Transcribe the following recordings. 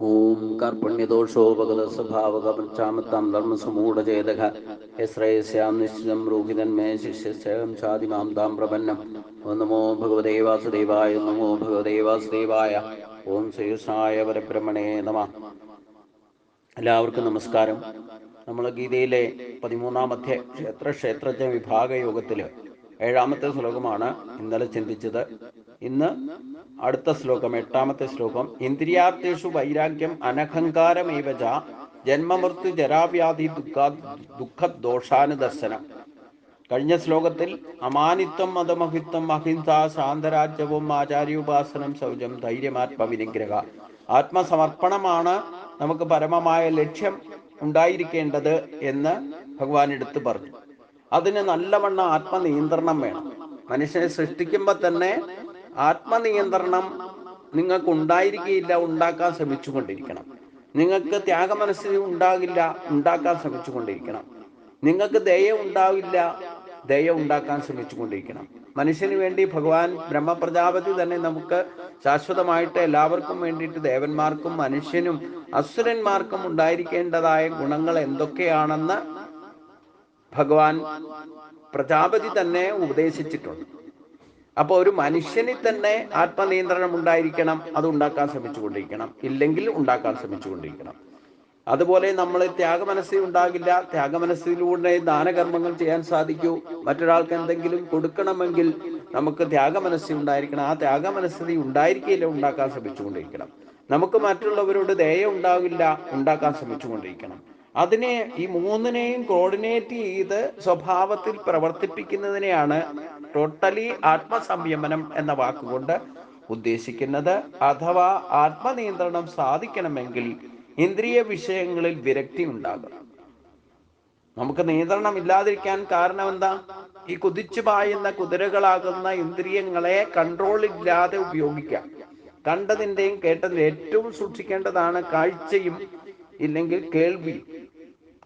ഓം കർപ്പണ്യദോഷോപഗത ധർമ്മ ധർമ്മസമൂഢചേതക. യശ്രയസ്യാം നിശ്ചിതം രോഹിതന്മേ ശിഷ്യസ്യം ചാതിമാം താം പ്രപന്നം. ഓം നമോ ഭഗവതേ വാസുദേവായ നമോ ഭഗവതേ വാസുദേവായ. ഓം ശ്രീകൃഷ്ണായ പരബ്രഹ്മണേ നമ. എല്ലാവർക്കും നമസ്കാരം. നമ്മൾ ഗീതയിലെ പതിമൂന്നാമത്തെ ക്ഷേത്ര ക്ഷേത്രജ്ഞ വിഭാഗ യോഗത്തിൽ ഏഴാമത്തെ ശ്ലോകമാണ് ഇന്നലെ ചിന്തിച്ചത്. ഇന്ന് അടുത്ത ശ്ലോകം എട്ടാമത്തെ ശ്ലോകം. ഇന്ദ്രിയാർത്ഥേഷു വൈരാഗ്യം അനഹങ്കാരമേവ ച ജന്മമൃത്യു ജരാവ്യാധി ദുഃഖ ദുഃഖദോഷാനുദർശനം കഴിഞ്ഞ ശ്ലോകത്തിൽ അമാനിത്വം മതമഹിത്വം അഹിംസ ശാന്തരാജ്യവും ആചാര്യോപാസനം ശൗചം ധൈര്യമാത്മവിനിഗ്രഹ ആത്മസമർപ്പണമാണ് നമുക്ക് പരമമായ ലക്ഷ്യം ഉണ്ടായിരിക്കേണ്ടത് എന്ന് ഭഗവാൻ എടുത്തു പറഞ്ഞു. അതിന് നല്ലവണ്ണം ആത്മനിയന്ത്രണം വേണം. മനുഷ്യനെ സൃഷ്ടിക്കുമ്പോൾ തന്നെ ആത്മനിയന്ത്രണം നിങ്ങൾക്ക് ഉണ്ടായിരിക്കുകയില്ല ഉണ്ടാക്കാൻ ശ്രമിച്ചുകൊണ്ടിരിക്കണം. നിങ്ങൾക്ക് ത്യാഗ ത്യാഗമനസ്സിൽ ഉണ്ടാകില്ല ഉണ്ടാക്കാൻ ശ്രമിച്ചുകൊണ്ടിരിക്കണം. നിങ്ങൾക്ക് ദയ ഉണ്ടാവില്ല ദയ ഉണ്ടാക്കാൻ ശ്രമിച്ചുകൊണ്ടിരിക്കണം. മനുഷ്യന് വേണ്ടി ഭഗവാൻ ബ്രഹ്മപ്രജാപതി തന്നെ നമുക്ക് ശാശ്വതമായിട്ട് എല്ലാവർക്കും വേണ്ടിയിട്ട് ദേവന്മാർക്കും മനുഷ്യനും അസുരന്മാർക്കും ഉണ്ടായിരിക്കേണ്ടതായ ഗുണങ്ങൾ എന്തൊക്കെയാണെന്ന് ഭഗവാൻ പ്രജാപതി തന്നെ ഉപദേശിച്ചിട്ടുണ്ട്. അപ്പോൾ ഒരു മനുഷ്യനിൽ തന്നെ ആത്മനിയന്ത്രണം ഉണ്ടായിരിക്കണം അത് ഉണ്ടാക്കാൻ ശ്രമിച്ചുകൊണ്ടിരിക്കണം. ഇല്ലെങ്കിൽ ഉണ്ടാക്കാൻ ശ്രമിച്ചുകൊണ്ടിരിക്കണം. അതുപോലെ നമ്മൾ ത്യാഗമനസ്സിൽ ഉണ്ടാകില്ല ത്യാഗമനസ്സിലൂടെ ദാനകർമ്മങ്ങൾ ചെയ്യാൻ സാധിക്കൂ. മറ്റൊരാൾക്ക് എന്തെങ്കിലും കൊടുക്കണമെങ്കിൽ നമുക്ക് ത്യാഗമനസ്സി ഉണ്ടായിരിക്കണം. ആ ത്യാഗമനസ്ഥിതി ഉണ്ടായിരിക്കില്ല ഉണ്ടാക്കാൻ ശ്രമിച്ചുകൊണ്ടിരിക്കണം. നമുക്ക് മറ്റുള്ളവരോട് ദയ ഉണ്ടാകില്ല ഉണ്ടാക്കാൻ ശ്രമിച്ചുകൊണ്ടിരിക്കണം. അതിനെ ഈ മൂന്നിനെയും കോർഡിനേറ്റ് ചെയ്ത് സ്വഭാവത്തിൽ പ്രവർത്തിപ്പിക്കുന്നതിനെയാണ് ടോട്ടലി ആത്മസംയമനം എന്ന വാക്കുകൊണ്ട് ഉദ്ദേശിക്കുന്നത്. അഥവാ ആത്മനിയന്ത്രണം സാധിക്കണമെങ്കിൽ ഇന്ദ്രിയ വിഷയങ്ങളിൽ വിരക്തി ഉണ്ടാകും നമുക്ക് നിയന്ത്രണം ഇല്ലാതിരിക്കാൻ കാരണം എന്താ? ഈ കുതിച്ചു പായുന്ന കുതിരകളാകുന്ന ഇന്ദ്രിയങ്ങളെ കൺട്രോൾ ഇല്ലാതെ ഉപയോഗിക്കാം. കണ്ടതിന്റെയും കേട്ടതിന്റെ ഏറ്റവും സൂക്ഷിക്കേണ്ടതാണ് കാഴ്ചയും ഇല്ലെങ്കിൽ കേൾവി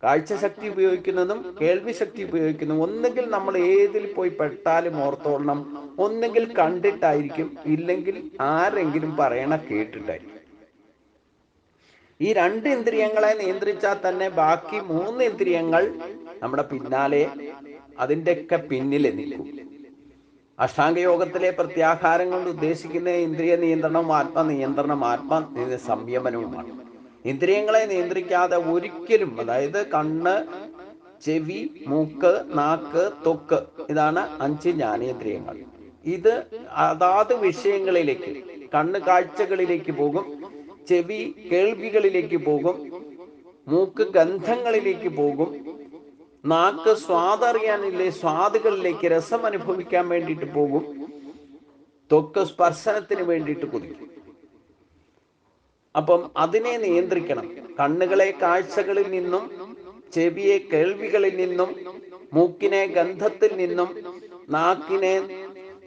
കാഴ്ച ശക്തി ഉപയോഗിക്കുന്നതും കേൾവി ശക്തി ഉപയോഗിക്കുന്നതും ഒന്നെങ്കിൽ നമ്മൾ ഏതിൽ പോയി പെട്ടാലും ഓർത്തോളണം. ഒന്നെങ്കിൽ കണ്ടിട്ടായിരിക്കും. ഇല്ലെങ്കിൽ ആരെങ്കിലും പറയണ കേട്ടിട്ടായിരിക്കും. ഈ രണ്ട് ഇന്ദ്രിയങ്ങളെ നിയന്ത്രിച്ചാൽ തന്നെ ബാക്കി മൂന്ന് ഇന്ദ്രിയങ്ങൾ നമ്മുടെ പിന്നാലെ അതിന്റെയൊക്കെ പിന്നിലെ നിൽക്കും. അഷ്ടാംഗയോഗത്തിലെ പ്രത്യാഹാരം കൊണ്ട് ഉദ്ദേശിക്കുന്ന ഇന്ദ്രിയ നിയന്ത്രണവും ആത്മനിയന്ത്രണം ആത്മ സംയമനവുമാണ്. ഇന്ദ്രിയങ്ങളെ നിയന്ത്രിക്കാതെ ഒരിക്കലും അതായത് കണ്ണ് ചെവി മൂക്ക് നാക്ക് തൊക്ക് ഇതാണ് അഞ്ച് ജ്ഞാനേന്ദ്രിയങ്ങൾ. ഇത് അതാത് വിഷയങ്ങളിലേക്ക് കണ്ണ് കാഴ്ചകളിലേക്ക് പോകും ചെവി കേൾവികളിലേക്ക് പോകും മൂക്ക് ഗന്ധങ്ങളിലേക്ക് പോകും നാക്ക് സ്വാദറിയാനില്ലേ സ്വാദുകളിലേക്ക് രസം അനുഭവിക്കാൻ വേണ്ടിയിട്ട് പോകും തൊക്ക് സ്പർശനത്തിന് വേണ്ടിയിട്ട് കുതിക്കും. അപ്പം അതിനെ നിയന്ത്രിക്കണം. കണ്ണുകളെ കാഴ്ചകളിൽ നിന്നും ചെവിയെ കേൾവികളിൽ നിന്നും മൂക്കിനെ ഗന്ധത്തിൽ നിന്നും നാക്കിനെ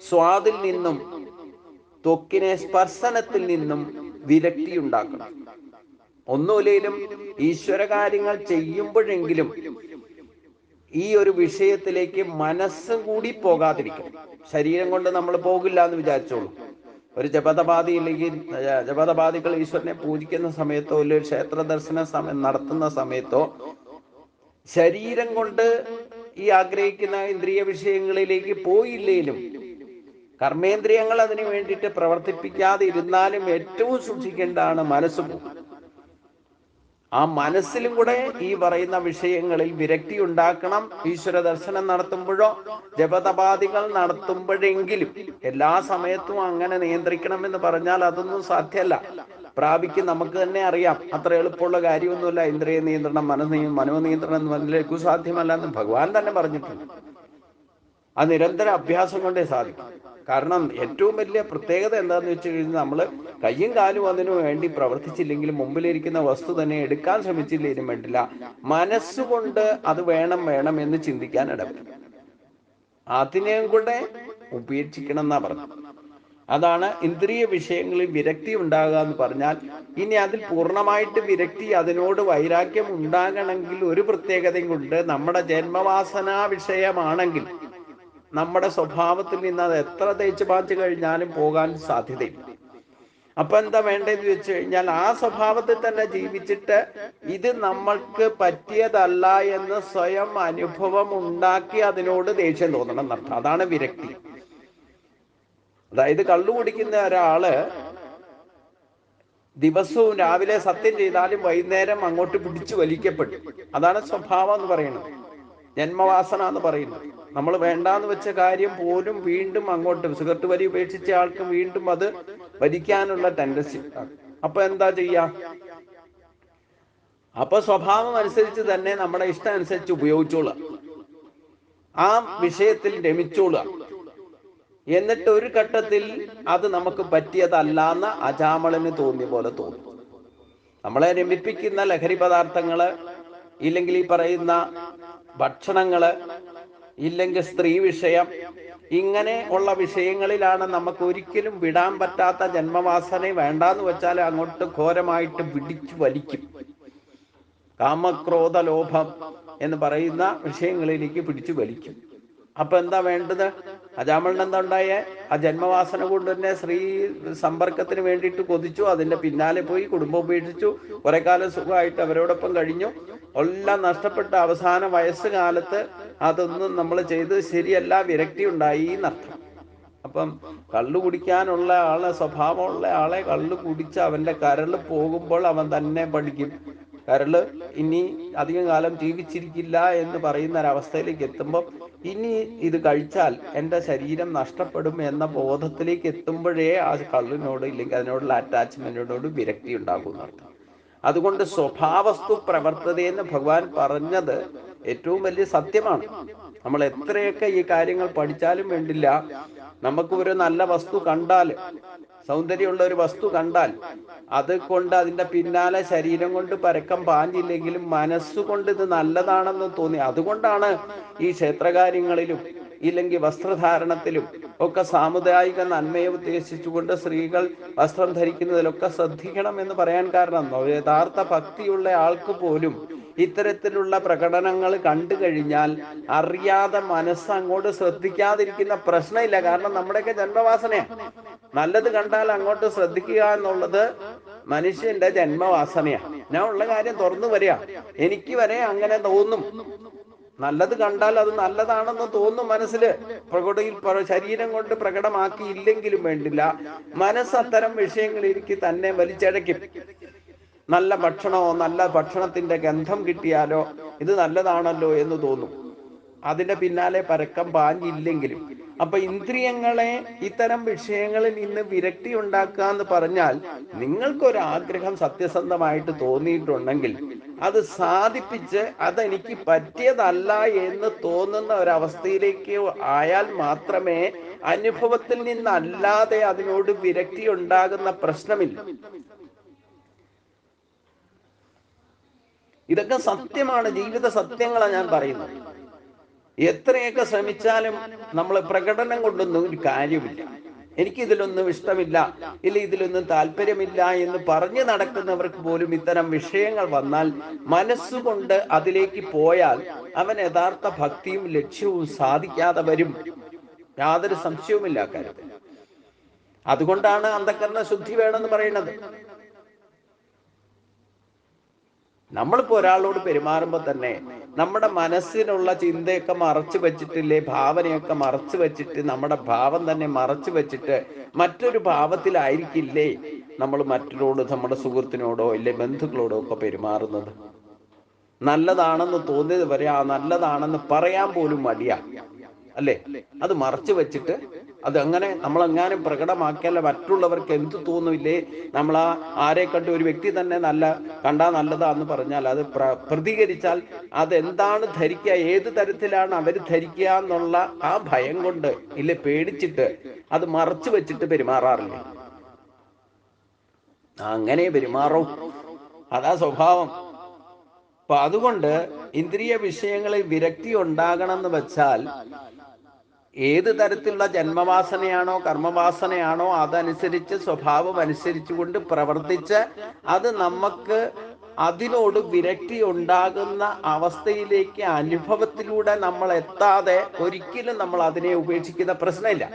സ്വാദിൽ നിന്നും ത്വക്കിനെ സ്പർശനത്തിൽ നിന്നും വിരക്തി ഉണ്ടാക്കണം ഈശ്വര കാര്യങ്ങൾ ചെയ്യുമ്പോഴെങ്കിലും ഈ ഒരു വിഷയത്തിലേക്ക് മനസ്സും കൂടി പോകാതിരിക്കണം. ശരീരം കൊണ്ട് നമ്മൾ പോകില്ല എന്ന് വിചാരിച്ചോളൂ. ഒരു ജപതപാതി ഇല്ലെങ്കിൽ ജപതപാതികൾ ഈശ്വരനെ പൂജിക്കുന്ന സമയത്തോ അല്ലെങ്കിൽ ക്ഷേത്ര ദർശന സമയം നടത്തുന്ന സമയത്തോ ശരീരം കൊണ്ട് ഈ ആഗ്രഹിക്കുന്ന ഇന്ദ്രിയ വിഷയങ്ങളിലേക്ക് പോയില്ലെങ്കിലും കർമ്മേന്ദ്രിയങ്ങൾ അതിനു വേണ്ടിയിട്ട് പ്രവർത്തിപ്പിക്കാതെ ഇരുന്നാലും ഏറ്റവും സൂക്ഷിക്കേണ്ടതാണ് മനസ്സ്. പോകും ആ മനസ്സിലും കൂടെ ഈ പറയുന്ന വിഷയങ്ങളിൽ വിരക്തി ഉണ്ടാക്കണം. ഈശ്വര ദർശനം നടത്തുമ്പോഴോ ജപതപാദികൾ നടത്തുമ്പോഴെങ്കിലും എല്ലാ സമയത്തും അങ്ങനെ നിയന്ത്രിക്കണം എന്ന് പറഞ്ഞാൽ അതൊന്നും സാധ്യമല്ല. പ്രാപിക്കും നമുക്ക് തന്നെ അറിയാം. അത്ര എളുപ്പമുള്ള കാര്യമൊന്നുമില്ല. ഇന്ദ്രിയ നിയന്ത്രണം മനസ് മനോനിയന്ത്രണം മനസ്സിലേക്ക് സാധ്യമല്ല എന്ന് ഭഗവാൻ തന്നെ പറഞ്ഞിട്ടുണ്ട്. ആ നിരന്തര അഭ്യാസം കൊണ്ടേ സാധിക്കും. കാരണം ഏറ്റവും വലിയ പ്രത്യേകത എന്താന്ന് വെച്ച് കഴിഞ്ഞാൽ നമ്മൾ കയ്യും കാലും അതിനു വേണ്ടി പ്രവർത്തിച്ചില്ലെങ്കിൽ മുമ്പിലിരിക്കുന്ന വസ്തു തന്നെ എടുക്കാൻ ശ്രമിച്ചില്ലെങ്കിലും വേണ്ടില്ല. മനസ്സുകൊണ്ട് അത് വേണം വേണം എന്ന് ചിന്തിക്കാൻ ഇടപെടും അതിനെയും കൂടെ ഉപേക്ഷിക്കണം എന്നാ പറഞ്ഞു അതാണ് ഇന്ദ്രിയ വിഷയങ്ങളിൽ വിരക്തി ഉണ്ടാകുക എന്ന് പറഞ്ഞാൽ ഇനി അതിൽ പൂർണമായിട്ട് വിരക്തി അതിനോട് വൈരാഗ്യം ഉണ്ടാകണമെങ്കിൽ ഒരു പ്രത്യേകതയും കൊണ്ട് നമ്മുടെ ജന്മവാസനാ വിഷയമാണെങ്കിൽ നമ്മുടെ സ്വഭാവത്തിൽ നിന്ന് അത് എത്ര തേച്ച് പാച്ച് കഴിഞ്ഞാലും പോകാൻ സാധ്യതയില്ല. അപ്പൊ എന്താ വേണ്ടതെന്ന് വെച്ച് കഴിഞ്ഞാൽ ആ സ്വഭാവത്തിൽ തന്നെ ജീവിച്ചിട്ട് ഇത് നമ്മൾക്ക് പറ്റിയതല്ല എന്ന് സ്വയം അനുഭവം ഉണ്ടാക്കി അതിനോട് ദേഷ്യം തോന്നണം എന്നർത്ഥം അതാണ് വിരക്തി. അതായത് കള്ളു കുടിക്കുന്ന ഒരാൾ ദിവസവും രാവിലെ സത്യം ചെയ്താലും വൈകുന്നേരം അങ്ങോട്ട് പിടിച്ചു വലിക്കപ്പെട്ടു അതാണ് സ്വഭാവം എന്ന് പറയുന്നത്. ജന്മവാസന എന്ന് പറയുന്നത്. നമ്മൾ വേണ്ടാന്ന് വെച്ച കാര്യം പോലും വീണ്ടും അങ്ങോട്ട് സിഗരറ്റ് വരി ഉപേക്ഷിച്ച ആൾക്ക് വീണ്ടും അത് വലിക്കാനുള്ള ടെൻഡൻസി അപ്പൊ എന്താ ചെയ്യാ? അപ്പൊ സ്വഭാവം അനുസരിച്ച് തന്നെ നമ്മുടെ ഇഷ്ടം അനുസരിച്ച് ഉപയോഗിച്ചോളുക. ആ വിഷയത്തിൽ രമിച്ചോളുക. എന്നിട്ട് ഒരു ഘട്ടത്തിൽ അത് നമുക്ക് പറ്റിയതല്ലാന്ന് അജാമളന് തോന്നിയ പോലെ തോന്നും. നമ്മളെ രമിപ്പിക്കുന്ന ലഹരി പദാർത്ഥങ്ങൾ ഇല്ലെങ്കിൽ ഈ പറയുന്ന ഭക്ഷണങ്ങൾ ഇല്ലെങ്കിൽ സ്ത്രീ വിഷയം. ഇങ്ങനെ ഉള്ള വിഷയങ്ങളിലാണ് നമുക്ക് ഒരിക്കലും വിടാൻ പറ്റാത്ത ജന്മവാസന വേണ്ടാന്ന് വെച്ചാൽ അങ്ങോട്ട് ഘോരമായിട്ട് പിടിച്ചു വലിക്കും. കാമക്രോധ ലോഭം എന്ന് പറയുന്ന വിഷയങ്ങളിലേക്ക് പിടിച്ചു വലിക്കും. അപ്പൊ എന്താ വേണ്ടത്? അജാമളിന് എന്താ ഉണ്ടായേ ആ ജന്മവാസന കൊണ്ട് തന്നെ സ്ത്രീ സമ്പർക്കത്തിന് വേണ്ടിയിട്ട് കൊതിച്ചു. അതിന്റെ പിന്നാലെ പോയി കുടുംബം ഉപേക്ഷിച്ചു. കുറെ കാലം സുഖമായിട്ട് അവരോടൊപ്പം കഴിഞ്ഞു. എല്ലാം നഷ്ടപ്പെട്ട അവസാന വയസ്സുകാലത്ത് അതൊന്നും നമ്മൾ ചെയ്ത് ശരിയല്ല വിരക്തി ഉണ്ടായി എന്നർത്ഥം. അപ്പം കള്ളു കുടിക്കാനുള്ള ആളെ സ്വഭാവമുള്ള ആളെ കള്ളു കുടിച്ച് അവന്റെ കരൾ പോകുമ്പോൾ അവൻ തന്നെ പഠിക്കും. കരൾ ഇനി അധികം കാലം ജീവിച്ചിരിക്കില്ല എന്ന് പറയുന്ന ഒരവസ്ഥയിലേക്ക് എത്തുമ്പോൾ ഇനി ഇത് കഴിച്ചാൽ എന്റെ ശരീരം നഷ്ടപ്പെടും എന്ന ബോധത്തിലേക്ക് എത്തുമ്പോഴേ ആ കള്ളിനോട് ഇല്ലെങ്കിൽ അതിനോടുള്ള അറ്റാച്ച്മെന്റിനോട് വിരക്തി ഉണ്ടാകും അതുകൊണ്ട് സ്വഭാവസ്തു പ്രവർത്തതയെന്ന് ഭഗവാൻ പറഞ്ഞത് ഏറ്റവും വലിയ സത്യമാണ്. നമ്മൾ എത്രയൊക്കെ ഈ കാര്യങ്ങൾ പഠിച്ചാലും വേണ്ടില്ല. നമുക്ക് ഒരു നല്ല വസ്തു കണ്ടാൽ സൗന്ദര്യമുള്ള ഒരു വസ്തു കണ്ടാൽ അത് കൊണ്ട് അതിന്റെ പിന്നാലെ ശരീരം കൊണ്ട് പരക്കം പാഞ്ഞില്ലെങ്കിലും മനസ്സുകൊണ്ട് ഇത് നല്ലതാണെന്ന് തോന്നി. അതുകൊണ്ടാണ് ഈ ക്ഷേത്രകാര്യങ്ങളിലും ഇല്ലെങ്കിൽ വസ്ത്രധാരണത്തിലും ഒക്കെ സാമുദായിക നന്മയെ ഉദ്ദേശിച്ചുകൊണ്ട് സ്ത്രീകൾ വസ്ത്രം ധരിക്കുന്നതിലൊക്കെ ശ്രദ്ധിക്കണം എന്ന് പറയാൻ കാരണം. യഥാർത്ഥ ഭക്തിയുള്ള ആൾക്ക് പോലും ഇത്തരത്തിലുള്ള പ്രകടനങ്ങൾ കണ്ടു കഴിഞ്ഞാൽ അറിയാതെ മനസ്സ് അങ്ങോട്ട് ശ്രദ്ധിക്കാതിരിക്കുന്ന പ്രശ്നമില്ല. കാരണം നമ്മുടെയൊക്കെ ജന്മവാസനയാണ്. നല്ലത് കണ്ടാൽ അങ്ങോട്ട് ശ്രദ്ധിക്കുക എന്നുള്ളത് മനുഷ്യന്റെ ജന്മവാസനയാണ് ഞാൻ ഉള്ള കാര്യം തുറന്നു വരിക എനിക്ക് വരെ അങ്ങനെ തോന്നും. നല്ലത് കണ്ടാൽ അത് നല്ലതാണെന്ന് തോന്നും മനസ്സിൽ പ്രകടയിൽ ശരീരം കൊണ്ട് പ്രകടമാക്കിയില്ലെങ്കിലും വേണ്ടില്ല. മനസ്സ് അത്തരം വിഷയങ്ങളിലേക്ക് തന്നെ വലിച്ചഴയ്ക്കും. നല്ല ഭക്ഷണമോ നല്ല ഭക്ഷണത്തിന്റെ ഗന്ധം കിട്ടിയാലോ ഇത് നല്ലതാണല്ലോ എന്ന് തോന്നും. അതിന്റെ പിന്നാലെ പരക്കം പാഞ്ഞില്ലെങ്കിലും. അപ്പൊ ഇന്ദ്രിയങ്ങളെ ഇത്തരം വിഷയങ്ങളിൽ നിന്ന് വിരക്തി ഉണ്ടാക്കുക എന്ന് പറഞ്ഞാൽ നിങ്ങൾക്കൊരാഗ്രഹം സത്യസന്ധമായിട്ട് തോന്നിയിട്ടുണ്ടെങ്കിൽ അത് സാധിപ്പിച്ച് അതെനിക്ക് പറ്റിയതല്ല എന്ന് തോന്നുന്ന ഒരവസ്ഥയിലേക്ക് ആയാൽ മാത്രമേ അനുഭവത്തിൽ നിന്നല്ലാതെ അതിനോട് വിരക്തി ഉണ്ടാകുന്ന പ്രശ്നമില്ല. ഇതൊക്കെ സത്യമാണ് ജീവിത സത്യങ്ങളാണ് ഞാൻ പറയുന്നത്. എത്രയൊക്കെ ശ്രമിച്ചാലും നമ്മൾ പ്രകടനം കൊണ്ടൊന്നും ഒരു കാര്യമില്ല. എനിക്ക് ഇതിലൊന്നും ഇഷ്ടമില്ല ഇല്ല ഇതിലൊന്നും താല്പര്യമില്ല എന്ന് പറഞ്ഞു നടക്കുന്നവർക്ക് പോലും ഇത്തരം വിഷയങ്ങൾ വന്നാൽ മനസ്സുകൊണ്ട് അതിലേക്ക് പോയാൽ അവൻ യഥാർത്ഥ ഭക്തിയും ലക്ഷ്യവും സാധിക്കാതെ വരും. യാതൊരു സംശയവുമില്ല കാര്യത്തിൽ. അതുകൊണ്ടാണ് അന്ധകരണ ശുദ്ധി വേണമെന്ന് പറയുന്നത്. നമ്മളിപ്പോ ഒരാളോട് പെരുമാറുമ്പോൾ തന്നെ നമ്മുടെ മനസ്സിനുള്ള ചിന്തയൊക്കെ മറച്ചു വെച്ചിട്ടില്ലേ ഭാവനയൊക്കെ മറച്ചു വെച്ചിട്ട് നമ്മുടെ ഭാവം തന്നെ മറച്ചു വെച്ചിട്ട് മറ്റൊരു ഭാവത്തിലായിരിക്കില്ലേ നമ്മൾ മറ്റൊരോട് നമ്മുടെ സുഹൃത്തിനോടോ ഇല്ലേ ബന്ധുക്കളോടോ ഒക്കെ പെരുമാറുന്നത്? നല്ലതാണെന്ന് തോന്നിയത് വരെ ആ നല്ലതാണെന്ന് പറയാൻ പോലും മടിയാ. അല്ലേ? അത് മറച്ചു വെച്ചിട്ട് അത് അങ്ങനെ നമ്മളെങ്ങാനും പ്രകടമാക്കിയാൽ മറ്റുള്ളവർക്ക് എന്ത് തോന്നുമില്ലേ നമ്മൾ ആ ആരെ കണ്ട് ഒരു വ്യക്തി തന്നെ നല്ല കണ്ടാ നല്ലതാന്ന് പറഞ്ഞാൽ അത് പ്ര- പ്രതികരിച്ചാൽ അതെന്താണ് ധരിക്കുക? ഏത് തരത്തിലാണ് അവർ ധരിക്കുക എന്നുള്ള ആ ഭയം കൊണ്ട് ഇല്ല പേടിച്ചിട്ട് അത് മറച്ചു വെച്ചിട്ട് പെരുമാറാറില്ല? അങ്ങനെ പെരുമാറും. അതാ സ്വഭാവം. അപ്പൊ അതുകൊണ്ട് ഇന്ദ്രിയ വിഷയങ്ങളിൽ വിരക്തി ഉണ്ടാകണം എന്ന് വെച്ചാൽ ഏത് തരത്തിലുള്ള ജന്മവാസനയാണോ കർമ്മവാസനയാണോ അതനുസരിച്ച് സ്വഭാവം അനുസരിച്ചുകൊണ്ട് പ്രവർത്തിച്ച് അത് നമുക്ക് അതിനോട് വിരക്തി ഉണ്ടാകുന്ന അവസ്ഥയിലേക്ക് അനുഭവത്തിലൂടെ നമ്മൾ എത്താതെ ഒരിക്കലും നമ്മൾ അതിനെ ഉപേക്ഷിക്കുന്ന പ്രശ്നമില്ല.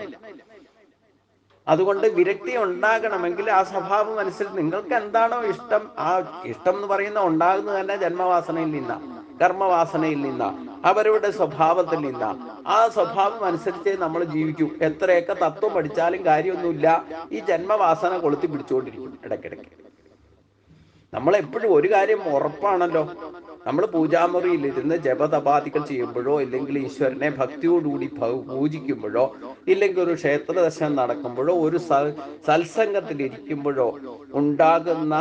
അതുകൊണ്ട് വിരക്തി ഉണ്ടാകണമെങ്കിൽ ആ സ്വഭാവം അനുസരിച്ച് നിങ്ങൾക്ക് എന്താണോ ഇഷ്ടം ആ ഇഷ്ടം എന്ന് പറയുന്ന ഉണ്ടാകുന്നത് തന്നെ ജന്മവാസനയിൽ നിന്നാ കർമ്മവാസനയിൽ നിന്ന അവരുടെ സ്വഭാവത്തിൽ നിന്ന ആ സ്വഭാവം അനുസരിച്ചേ നമ്മൾ ജീവിക്കൂ. എത്രയൊക്കെ തത്വം പഠിച്ചാലും കാര്യമൊന്നുമില്ല. ഈ ജന്മവാസന കൊളുത്തി പിടിച്ചുകൊണ്ടിരിക്കും ഇടയ്ക്കിടയ്ക്ക്. നമ്മൾ എപ്പോഴും ഒരു കാര്യം ഉറപ്പാണല്ലോ. നമ്മൾ പൂജാമുറിയിൽ ഇരുന്ന് ജപതപാതികൾ ചെയ്യുമ്പോഴോ ഇല്ലെങ്കിൽ ഈശ്വരനെ ഭക്തിയോടുകൂടി പൂജിക്കുമ്പോഴോ ഇല്ലെങ്കിൽ ഒരു ക്ഷേത്ര ദർശനം നടക്കുമ്പോഴോ ഒരു സത്സംഗത്തിൽ ഇരിക്കുമ്പോഴോ ഉണ്ടാകുന്ന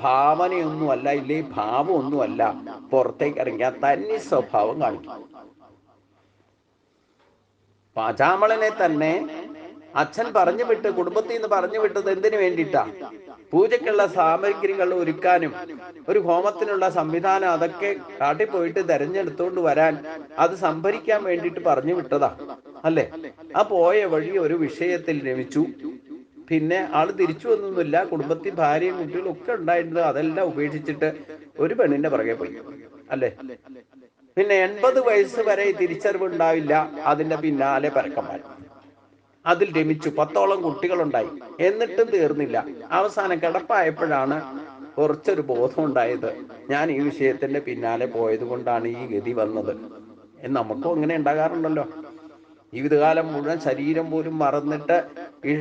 ഭാവനയൊന്നുമല്ല ഇല്ലേ ഭാവമൊന്നുമല്ല. പുറത്തേക്ക് ഇറങ്ങിയാൽ തന്നെ സ്വഭാവം കാണിക്കും പാചാമളനെ തന്നെ അച്ഛൻ പറഞ്ഞു വിട്ട് കുടുംബത്തിൽ നിന്ന് പറഞ്ഞു വിട്ടത് എന്തിനു വേണ്ടിയിട്ടാ? പൂജയ്ക്കുള്ള സാമഗ്രികൾ ഒരുക്കാനും ഒരു ഹോമത്തിനുള്ള സംവിധാനം അതൊക്കെ കാട്ടി പോയിട്ട് തെരഞ്ഞെടുത്തോണ്ട് വരാൻ അത് സംഭരിക്കാൻ വേണ്ടിയിട്ട് പറഞ്ഞു വിട്ടതാ. അല്ലേ? ആ പോയ വഴി ഒരു വിഷയത്തിൽ രമിച്ചു പിന്നെ ആൾ തിരിച്ചു വന്നൊന്നുമില്ല. കുടുംബത്തിൽ ഭാര്യയും കുട്ടികളും ഒക്കെ ഉണ്ടായിരുന്നത് അതെല്ലാം ഉപേക്ഷിച്ചിട്ട് ഒരു പെണ്ണിന്റെ പുറകെ പോയി. അല്ലേ? പിന്നെ എൺപത് വയസ്സ് വരെ തിരിച്ചറിവ് തിരിച്ചറിവുണ്ടാവില്ല. അതിന്റെ പിന്നാലെ പരക്കന്മാർ. അതിൽ രമിച്ചു. പത്തോളം കുട്ടികളുണ്ടായി. എന്നിട്ടും തീർന്നില്ല. അവസാനം കിടപ്പായപ്പോഴാണ് കുറച്ചൊരു ബോധം ഉണ്ടായത്. ഞാൻ ഈ വിഷയത്തിന്റെ പിന്നാലെ പോയത് കൊണ്ടാണ് ഈ ഗതി വന്നത്. നമുക്കും അങ്ങനെ ഉണ്ടാകാറുണ്ടല്ലോ. ജീവിതകാലം മുഴുവൻ ശരീരം പോലും മറന്നിട്ട്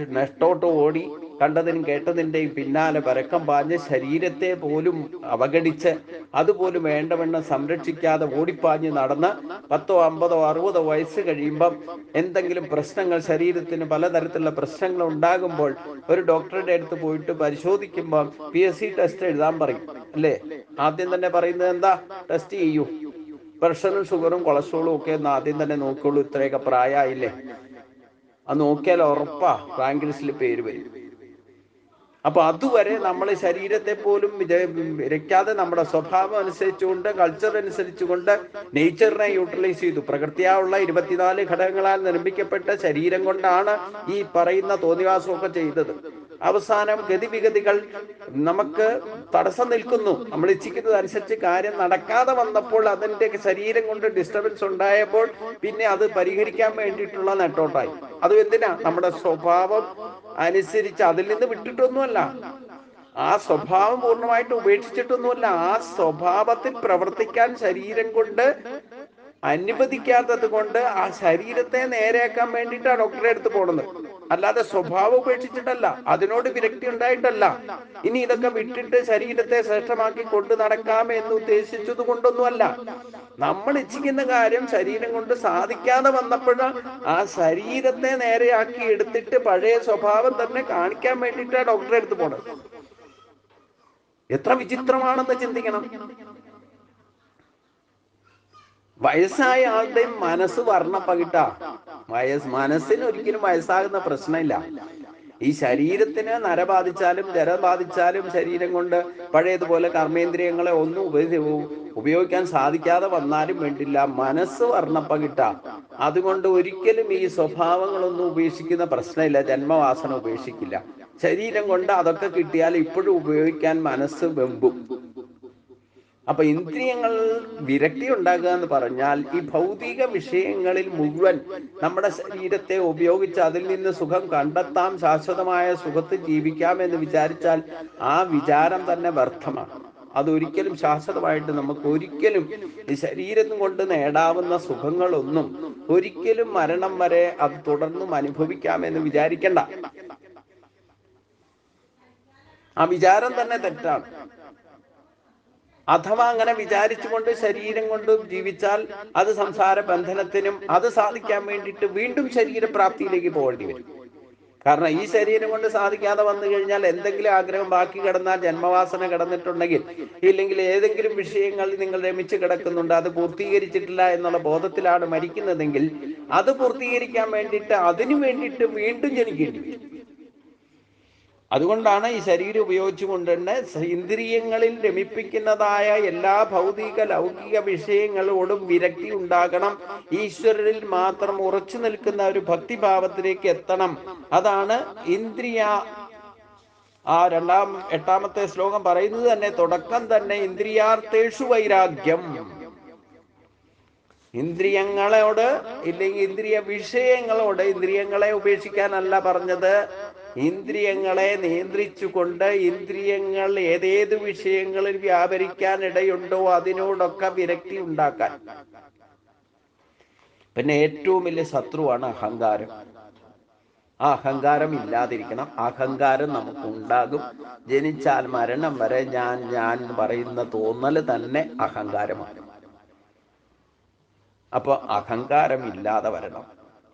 നഷ്ടോട്ട് ഓടി കണ്ടതിനും കേട്ടതിന്റെയും പിന്നാലെ പരക്കം പാഞ്ഞ് ശരീരത്തെ പോലും അവഗണിച്ച് അതുപോലും വേണ്ടവണ്ണം സംരക്ഷിക്കാതെ ഓടിപ്പാഞ്ഞ് നടന്ന് പത്തോ അമ്പതോ അറുപതോ വയസ്സ് കഴിയുമ്പം എന്തെങ്കിലും പ്രശ്നങ്ങൾ ശരീരത്തിന് പലതരത്തിലുള്ള പ്രശ്നങ്ങൾ ഉണ്ടാകുമ്പോൾ ഒരു ഡോക്ടറുടെ അടുത്ത് പോയിട്ട് പരിശോധിക്കുമ്പോൾ പി എസ് സി ടെസ്റ്റ് എഴുതാൻ പറയും. അല്ലേ? ആദ്യം തന്നെ പറയുന്നത് എന്താ? ടെസ്റ്റ് ചെയ്യൂ. പ്രഷറും ഷുഗറും കൊളസ്ട്രോളും ഒക്കെ ഒന്ന് ആദ്യം തന്നെ നോക്കുള്ളൂ. ഇത്രയൊക്കെ പ്രായമായില്ലേ? അത് നോക്കിയാൽ ഉറപ്പാ. റാങ്ക് ലിസ്റ്റിൽ പേര് വരും. അപ്പൊ അതുവരെ നമ്മൾ ശരീരത്തെ പോലും വിരയ്ക്കാതെ നമ്മുടെ സ്വഭാവം അനുസരിച്ചുകൊണ്ട് കൾച്ചർ അനുസരിച്ചുകൊണ്ട് നേച്ചറിനെ യൂട്ടിലൈസ് ചെയ്തു. പ്രകൃതിയായുള്ള ഇരുപത്തിനാല് ഘടകങ്ങളാൽ നിർമ്മിക്കപ്പെട്ട ശരീരം കൊണ്ടാണ് ഈ പറയുന്ന തോന്നിവാസമൊക്കെ ചെയ്തത്. അവസാനം ഗതിവിഗതികൾ നമുക്ക് തടസ്സം നിൽക്കുന്നു. നമ്മൾ ഇച്ഛിക്കുന്നത് അനുസരിച്ച് കാര്യം നടക്കാതെ വന്നപ്പോൾ അതിന്റെ ശരീരം കൊണ്ട് ഡിസ്റ്റർബൻസ് ഉണ്ടായപ്പോൾ പിന്നെ അത് പരിഹരിക്കാൻ വേണ്ടിയിട്ടുള്ള നെട്ടോട്ടായി. അത് എന്തിനാ? നമ്മുടെ സ്വഭാവം അനുസരിച്ച് അതിൽ നിന്ന് വിട്ടിട്ടൊന്നുമല്ല. ആ സ്വഭാവം പൂർണമായിട്ട് ഉപേക്ഷിച്ചിട്ടൊന്നുമല്ല. ആ സ്വഭാവത്തിൽ പ്രവർത്തിക്കാൻ ശരീരം കൊണ്ട് അനുവദിക്കാത്തത് കൊണ്ട് ആ ശരീരത്തെ നേരെയാക്കാൻ വേണ്ടിയിട്ടാണ് ഡോക്ടറെ അടുത്ത് പോണത്. അല്ലാതെ സ്വഭാവം ഉപേക്ഷിച്ചിട്ടല്ല അതിനോട് വിരക്തി ഉണ്ടായിട്ടല്ല. ഇനി ഇതൊക്കെ വിട്ടിട്ട് ശരീരത്തെ ശ്രേഷ്ഠമാക്കി കൊണ്ടു നടക്കാം എന്ന് ഉദ്ദേശിച്ചത് കൊണ്ടൊന്നുമല്ല. നമ്മൾ ഇച്ഛിക്കുന്ന കാര്യം ശരീരം കൊണ്ട് സാധിക്കാതെ വന്നപ്പോൾ ആ ശരീരത്തെ നേരെയാക്കി എടുത്തിട്ട് പഴയ സ്വഭാവം തന്നെ കാണിക്കാൻ വേണ്ടിയിട്ടാണ് ഡോക്ടറെ അടുത്ത് പോണത്. എത്ര വിചിത്രമാണെന്ന് ചിന്തിക്കണം. വയസ്സായ ആളുടെ മനസ്സ് വർണപ്പകിട്ട വയസ് മനസ്സിന് ഒരിക്കലും വയസ്സാകുന്ന പ്രശ്നമില്ല. ഈ ശരീരത്തിന് നര ബാധിച്ചാലും ജര ബാധിച്ചാലും ശരീരം കൊണ്ട് പഴയതുപോലെ കർമ്മേന്ദ്രിയങ്ങളെ ഒന്നും ഉപ- ഉപയോഗിക്കാൻ സാധിക്കാതെ വന്നാലും വേണ്ടില്ല. മനസ്സ് വർണപ്പകിട്ട അതുകൊണ്ട് ഒരിക്കലും ഈ സ്വഭാവങ്ങളൊന്നും ഉപേക്ഷിക്കുന്ന പ്രശ്നമില്ല. ജന്മവാസന ഉപേക്ഷിക്കില്ല. ശരീരം കൊണ്ട് അതൊക്കെ കിട്ടിയാൽ ഇപ്പോഴും ഉപയോഗിക്കാൻ മനസ്സ് വെമ്പും. അപ്പൊ ഇന്ദ്രിയങ്ങൾ വിരക്തി ഉണ്ടാകുക എന്ന് പറഞ്ഞാൽ ഈ ഭൗതിക വിഷയങ്ങളിൽ മുഴുവൻ നമ്മുടെ ശരീരത്തെ ഉപയോഗിച്ച് അതിൽ നിന്ന് സുഖം കണ്ടെത്താം ശാശ്വതമായ സുഖത്ത് ജീവിക്കാം എന്ന് വിചാരിച്ചാൽ ആ വിചാരം തന്നെ വ്യർത്ഥമാണ്. അതൊരിക്കലും ശാശ്വതമായിട്ട് നമുക്ക് ഒരിക്കലും ഈ ശരീരം കൊണ്ട് നേടാവുന്ന സുഖങ്ങളൊന്നും ഒരിക്കലും മരണം വരെ അത് തുടർന്നും അനുഭവിക്കാമെന്ന് വിചാരിക്കണ്ട. ആ വിചാരം തന്നെ തെറ്റാണ്. അഥവാ അങ്ങനെ വിചാരിച്ചുകൊണ്ട് ശരീരം കൊണ്ട് ജീവിച്ചാൽ അത് സംസാര ബന്ധനത്തിനും അത് സാധിക്കാൻ വേണ്ടിയിട്ട് വീണ്ടും ശരീരപ്രാപ്തിയിലേക്ക് പോകേണ്ടി വരും. കാരണം ഈ ശരീരം കൊണ്ട് സാധിക്കാതെ വന്നു കഴിഞ്ഞാൽ എന്തെങ്കിലും ആഗ്രഹം ബാക്കി കിടന്നാൽ ജന്മവാസന കിടന്നിട്ടുണ്ടെങ്കിൽ ഇല്ലെങ്കിൽ ഏതെങ്കിലും വിഷയങ്ങൾ നിങ്ങൾ രമിച്ചു കിടക്കുന്നുണ്ട് അത് പൂർത്തീകരിച്ചിട്ടില്ല എന്നുള്ള ബോധത്തിലാണ് മരിക്കുന്നതെങ്കിൽ അത് പൂർത്തീകരിക്കാൻ വേണ്ടിയിട്ട് അതിനു വേണ്ടിയിട്ട് വീണ്ടും ജനിക്കേണ്ടി വരും. അതുകൊണ്ടാണ് ഈ ശരീരം ഉപയോഗിച്ചുകൊണ്ട് തന്നെ ഇന്ദ്രിയങ്ങളിൽ രമിപ്പിക്കുന്നതായ എല്ലാ ഭൗതിക ലൗകിക വിഷയങ്ങളോടും വിരക്തി ഉണ്ടാകണം. ഈശ്വരനിൽ മാത്രം ഉറച്ചു നിൽക്കുന്ന ഒരു ഭക്തിഭാവത്തിലേക്ക് എത്തണം. അതാണ് ഇന്ദ്രിയ. ആ രണ്ടാം എട്ടാമത്തെ ശ്ലോകം പറയുന്നത് തന്നെ തുടക്കം തന്നെ ഇന്ദ്രിയാർത്ഥേഷു വൈരാഗ്യം. ഇന്ദ്രിയങ്ങളോട് ഇല്ലെങ്കിൽ ഇന്ദ്രിയ വിഷയങ്ങളോട് ഇന്ദ്രിയങ്ങളെ ഉപേക്ഷിക്കാനല്ല പറഞ്ഞത്. ഇന്ദ്രിയങ്ങളെ നിയന്ത്രിച്ചുകൊണ്ട് ഇന്ദ്രിയങ്ങൾ ഏതേത് വിഷയങ്ങളിൽ വ്യാപരിക്കാൻ ഇടയുണ്ടോ അതിനോടൊക്കെ വിരക്തി ഉണ്ടാക്കാൻ. പിന്നെ ഏറ്റവും വലിയ ശത്രുവാണ് അഹങ്കാരം. ആ അഹങ്കാരം ഇല്ലാതിരിക്കണം. അഹങ്കാരം നമുക്ക് ഉണ്ടാകും ജനിച്ചാൽ മരണം വരെ ഞാൻ ഞാൻ പറയുന്ന തോന്നൽ തന്നെ അഹങ്കാരമാണ്. അപ്പൊ അഹങ്കാരം ഇല്ലാതെ വരണം.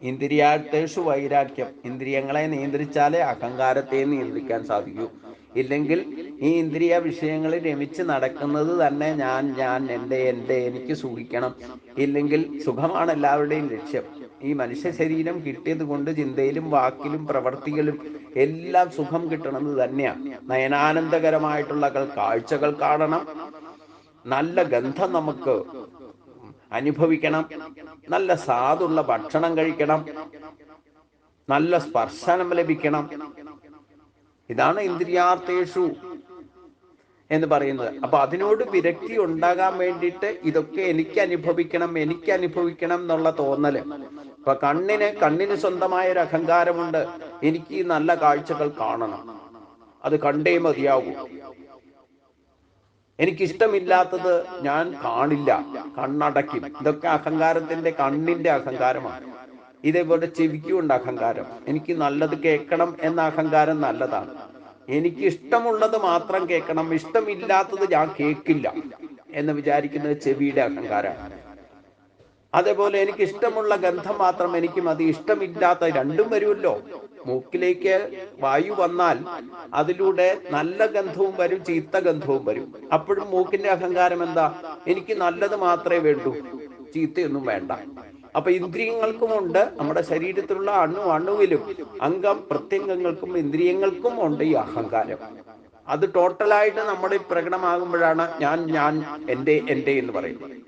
ഇന്ദ്രിയാഴ്ത്തേഷു വൈരാഗ്യം. ഇന്ദ്രിയങ്ങളെ നിയന്ത്രിച്ചാലേ അഹങ്കാരത്തെ നിയന്ത്രിക്കാൻ സാധിക്കൂ. ഇല്ലെങ്കിൽ ഈ ഇന്ദ്രിയ വിഷയങ്ങളിൽ രമിച്ച് നടക്കുന്നത് തന്നെ ഞാൻ ഞാൻ എന്റെ എന്റെ എനിക്ക് സൂക്ഷിക്കണം. ഇല്ലെങ്കിൽ സുഖമാണ് എല്ലാവരുടെയും ലക്ഷ്യം. ഈ മനുഷ്യ ശരീരം കിട്ടിയത് കൊണ്ട് ചിന്തയിലും വാക്കിലും പ്രവർത്തികളും എല്ലാം സുഖം കിട്ടണമെന്ന് തന്നെയാണ് നയനാനന്ദകരമായിട്ടുള്ള കാഴ്ചകൾ കാണണം. നല്ല ഗന്ധം നമുക്ക് അനുഭവിക്കണം. നല്ല സാധുള്ള ഭക്ഷണം കഴിക്കണം. നല്ല സ്പർശനം ലഭിക്കണം. ഇതാണ് ഇന്ദ്രിയാർത്ഥേഷു എന്ന് പറയുന്നത്. അപ്പൊ അതിനോട് വിരക്തി ഉണ്ടാകാൻ വേണ്ടിയിട്ട് ഇതൊക്കെ എനിക്ക് അനുഭവിക്കണം എനിക്ക് അനുഭവിക്കണം എന്നുള്ള തോന്നൽ. ഇപ്പൊ കണ്ണിന് കണ്ണിന് സ്വന്തമായ ഒരു അഹങ്കാരമുണ്ട്. എനിക്ക് നല്ല കാഴ്ചകൾ കാണണം. അത് കണ്ടേ മതിയാകൂ എനിക്കിഷ്ടമില്ലാത്തത് ഞാൻ കാണില്ല കണ്ണടയ്ക്കും. ഇതൊക്കെ അഹങ്കാരത്തിന്റെ കണ്ണിന്റെ അഹങ്കാരമാണ്. ഇതേപോലെ ചെവിക്കുണ്ട് അഹങ്കാരം. എനിക്ക് നല്ലത് കേൾക്കണം എന്ന അഹങ്കാരം നല്ലതാണ്. എനിക്ക് ഇഷ്ടമുള്ളത് മാത്രം കേൾക്കണം ഇഷ്ടമില്ലാത്തത് ഞാൻ കേൾക്കില്ല എന്ന് വിചാരിക്കുന്നത് ചെവിയുടെ അഹങ്കാരമാണ്. അതേപോലെ എനിക്ക് ഇഷ്ടമുള്ള ഗന്ധം മാത്രം എനിക്ക് മതി. ഇഷ്ടമില്ലാത്ത രണ്ടും വരുമല്ലോ. മൂക്കിലേക്ക് വായു വന്നാൽ അതിലൂടെ നല്ല ഗന്ധവും വരും ചീത്ത ഗന്ധവും വരും. അപ്പോഴും മൂക്കിന്റെ അഹങ്കാരം എന്താ? എനിക്ക് നല്ലത് മാത്രമേ വേണ്ടൂ. ചീത്തയൊന്നും വേണ്ട. അപ്പൊ ഇന്ദ്രിയങ്ങൾക്കും ഉണ്ട്. നമ്മുടെ ശരീരത്തിലുള്ള അണു അണുവിലും അംഗം പ്രത്യംഗങ്ങൾക്കും ഇന്ദ്രിയങ്ങൾക്കും ഉണ്ട് ഈ അഹങ്കാരം. അത് ടോട്ടലായിട്ട് നമ്മുടെ പ്രകടമാകുമ്പോഴാണ് ഞാൻ ഞാൻ എന്റെ എന്റെ എന്ന് പറയുന്നത്.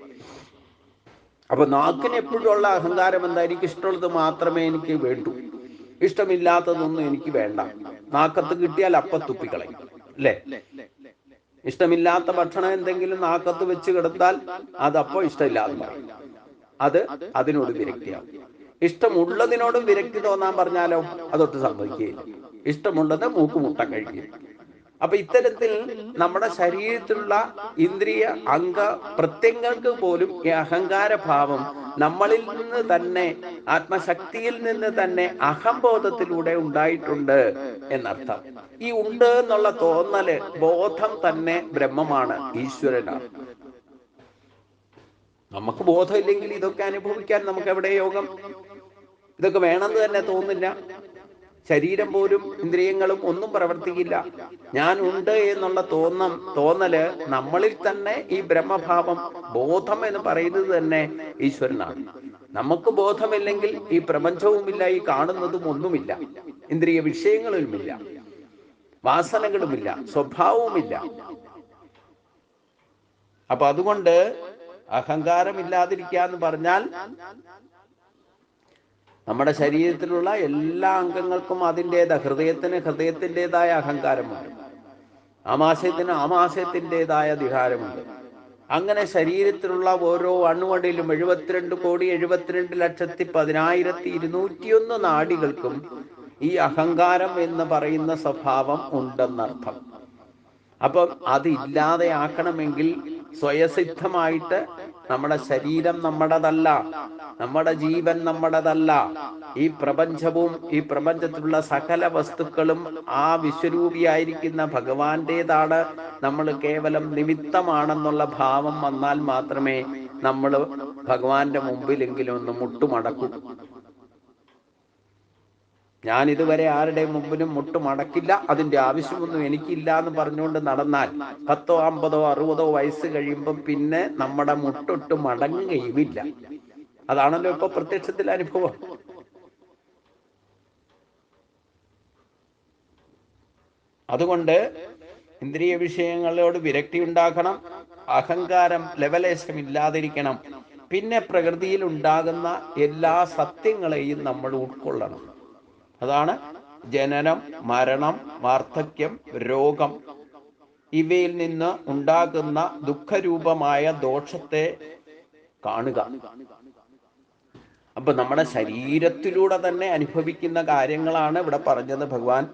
അപ്പൊ നാക്കിന് എപ്പോഴും ഉള്ള അഹങ്കാരം എന്താ? എനിക്ക് ഇഷ്ടമുള്ളത് മാത്രമേ എനിക്ക് വേണ്ടൂ. ഇഷ്ടമില്ലാത്തതൊന്നും എനിക്ക് വേണ്ട. നാക്കത്ത് കിട്ടിയാൽ അപ്പ അല്ലേ? ഇഷ്ടമില്ലാത്ത ഭക്ഷണം എന്തെങ്കിലും നാക്കത്ത് വെച്ച് കിടത്താൽ അതപ്പോ ഇഷ്ടമില്ലാതെ പറയും അത് അതിനോട് വിരക്തിയാവും. ഇഷ്ടമുള്ളതിനോടും വിരക്തി തോന്നാൻ പറഞ്ഞാലോ? അതൊട്ട് സംഭവിക്കുകയില്ല. ഇഷ്ടമുള്ളത് മൂക്കുമുട്ട കഴിക്കും. അപ്പൊ ഇത്തരത്തിൽ നമ്മുടെ ശരീരത്തിലുള്ള ഇന്ദ്രിയ അംഗ പ്രത്യങ്ങൾക്ക് പോലും ഈ അഹങ്കാര ഭാവം നമ്മളിൽ നിന്ന് തന്നെ ആത്മശക്തിയിൽ നിന്ന് തന്നെ അഹംബോധത്തിലൂടെ ഉണ്ടായിട്ടുണ്ട് എന്നർത്ഥം. ഈ ഉണ്ട് എന്നുള്ള തോന്നൽ ബോധം തന്നെ ബ്രഹ്മമാണ് ഈശ്വരനാണ്. നമുക്ക് ബോധമില്ലെങ്കിൽ ഇതൊക്കെ അനുഭവിക്കാൻ നമുക്ക് എവിടെ യോഗം? ഇതൊക്കെ വേണമെന്ന് തന്നെ തോന്നില്ല. ശരീരം പോലും ഇന്ദ്രിയങ്ങളും ഒന്നും പ്രവർത്തിക്കില്ല. ഞാൻ ഉണ്ട് എന്നുള്ള തോന്നം തോന്നൽ നമ്മളിൽ തന്നെ ഈ ബ്രഹ്മഭാവം ബോധം എന്ന് പറയുന്നത് തന്നെ ഈശ്വരനാണ്. നമുക്ക് ബോധമില്ലെങ്കിൽ ഈ പ്രപഞ്ചവുമില്ല ഈ കാണുന്നതും ഒന്നുമില്ല. ഇന്ദ്രിയ വിഷയങ്ങളുമില്ല. വാസനകളുമില്ല. സ്വഭാവവുമില്ല. അപ്പൊ അതുകൊണ്ട് അഹങ്കാരമില്ലാതിരിക്കുക എന്ന് പറഞ്ഞാൽ നമ്മുടെ ശരീരത്തിലുള്ള എല്ലാ അംഗങ്ങൾക്കും അതിന്റെതായ ഹൃദയത്തിന് ഹൃദയത്തിന്റെതായ അഹങ്കാരമുണ്ട്. ആമാശയത്തിന് ആമാശയത്തിന്റെതായ അധികാരമുണ്ട്. അങ്ങനെ ശരീരത്തിലുള്ള ഓരോ അണുവടിയിലും എഴുപത്തിരണ്ട് കോടി എഴുപത്തിരണ്ട് ലക്ഷത്തി പതിനായിരത്തി ഇരുന്നൂറ്റിയൊന്ന് നാടികൾക്കും ഈ അഹങ്കാരം എന്ന് പറയുന്ന സ്വഭാവം ഉണ്ടെന്നർത്ഥം. അപ്പം അത് ഇല്ലാതെയാക്കണമെങ്കിൽ സ്വയസിദ്ധമായിട്ട് നമ്മുടെ ശരീരം നമ്മുടേതല്ല നമ്മുടെ ജീവൻ നമ്മുടേതല്ല. ഈ പ്രപഞ്ചവും ഈ പ്രപഞ്ചത്തിലുള്ള സകല വസ്തുക്കളും ആ വിശ്വരൂപിയായിരിക്കുന്ന ഭഗവാന്റേതാണ്. നമ്മൾ കേവലം നിമിത്തമാണെന്നുള്ള ഭാവം വന്നാൽ മാത്രമേ നമ്മൾ ഭഗവാന്റെ മുമ്പിലെങ്കിലും ഒന്ന് മുട്ടുമടക്കൂ. ഞാൻ ഇതുവരെ ആരുടെ മുമ്പിലും മുട്ടുമടക്കില്ല അതിന്റെ ആവശ്യമൊന്നും എനിക്കില്ല എന്ന് പറഞ്ഞുകൊണ്ട് നടന്നാൽ പത്തോ അമ്പതോ അറുപതോ വയസ്സ് കഴിയുമ്പോൾ പിന്നെ നമ്മുടെ മുട്ടൊട്ട് മടങ്ങുകയുമില്ല. അതാണല്ലോ ഇപ്പൊ പ്രത്യക്ഷത്തിൽ അനുഭവം. അതുകൊണ്ട് ഇന്ദ്രിയ വിഷയങ്ങളോട് വിരക്തി ഉണ്ടാക്കണം അഹങ്കാരം ലവലേശം ഇല്ലാതിരിക്കണം. പിന്നെ പ്രകൃതിയിൽ ഉണ്ടാകുന്ന എല്ലാ സത്യങ്ങളെയും നമ്മൾ ഉൾക്കൊള്ളണം. അതാണ് ജനനം മരണം വാർദ്ധക്യം രോഗം. ഇവയിൽ നിന്ന് ഉണ്ടാകുന്ന ദുഃഖരൂപമായ ദോഷത്തെ കാണുക. അപ്പൊ നമ്മുടെ ശരീരത്തിലൂടെ തന്നെ അനുഭവിക്കുന്ന കാര്യങ്ങളാണ് ഇവിടെ പറഞ്ഞത് ഭഗവാൻ.